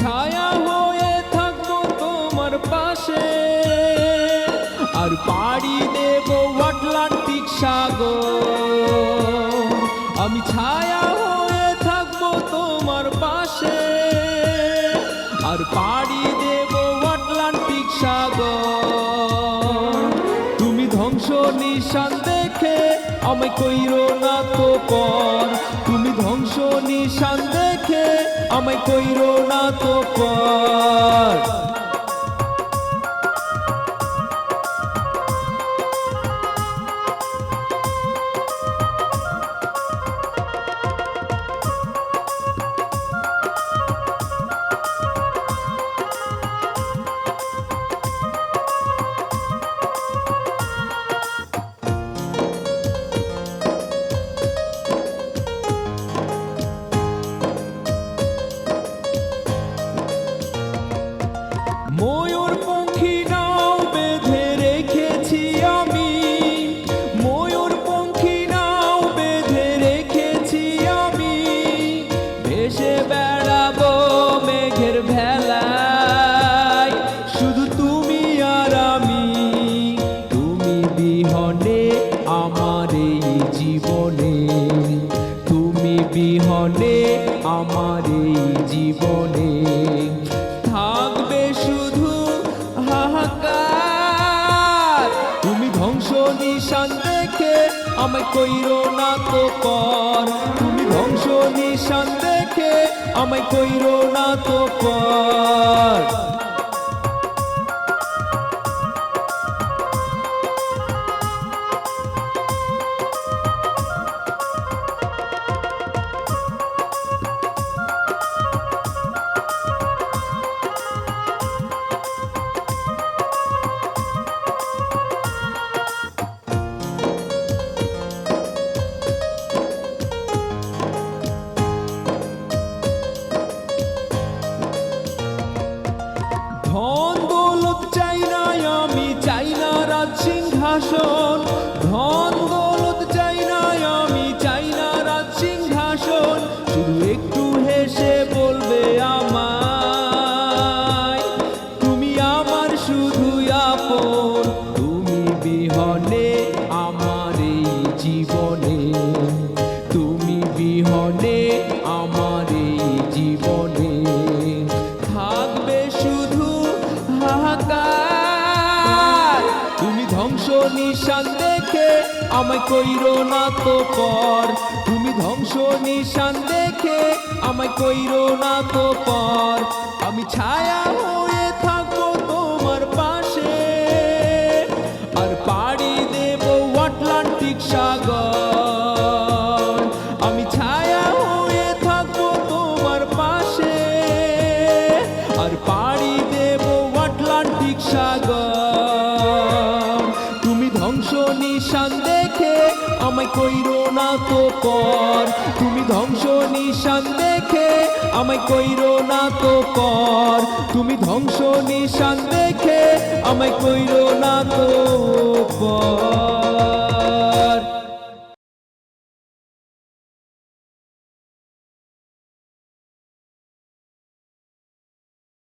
ছায়া হয়ে থাকব তোমার পাশে। আর পাড়ি দেব আটলান্টিক সাগর। আমি ছায়া হয়ে থাকব তোমার পাশে। আর পাড়ি নিশান দেখে আমায় কইরো না তো পর তুমি ধ্বংস নিশান দেখে আমায় কইরো না তো আমার এই জীবনে। থাকবে শুধু হাহাকার। তুমি ধ্বংস নিশান দেখে আমায় কইরো না তো কর। তুমি ধ্বংস নিশান দেখে আমায় কইরো না তো কর। ধন দৌলত চাই না আমি, চাই না রাজ সিংহাসন। ধন দৌলত চাই না আমি, চাই না রাজ সিংহাসন। শুধু একটু হেসে বলবে আমায়, তুমি আমার শুধু আপন, তুমি বিহনে আমার এই জীবনে, তুমি বিহনে আমার ধ্বংস নিশান দেখে আমায় কইরো না তো পর। তুমি ধ্বংস নিশান দেখে আমায় কইরো না তো পর। আমি ছায়া হয়ে থাকব তোমার পাশে। আর পাড়ি দেব আটলান্টিক সাগর। আমি ছায়া হয়ে থাকব তোমার পাশে। আর পাড়ি দেব আটলান্টিক সাগর। ধ্বংস নিশান দেখে আমায় কইরো না তো কর তুমি ধ্বংস নিশান দেখে আমায় কইরো না তো কর তুমি ধ্বংস নিশান দেখে আমায় কইরো না তো পর।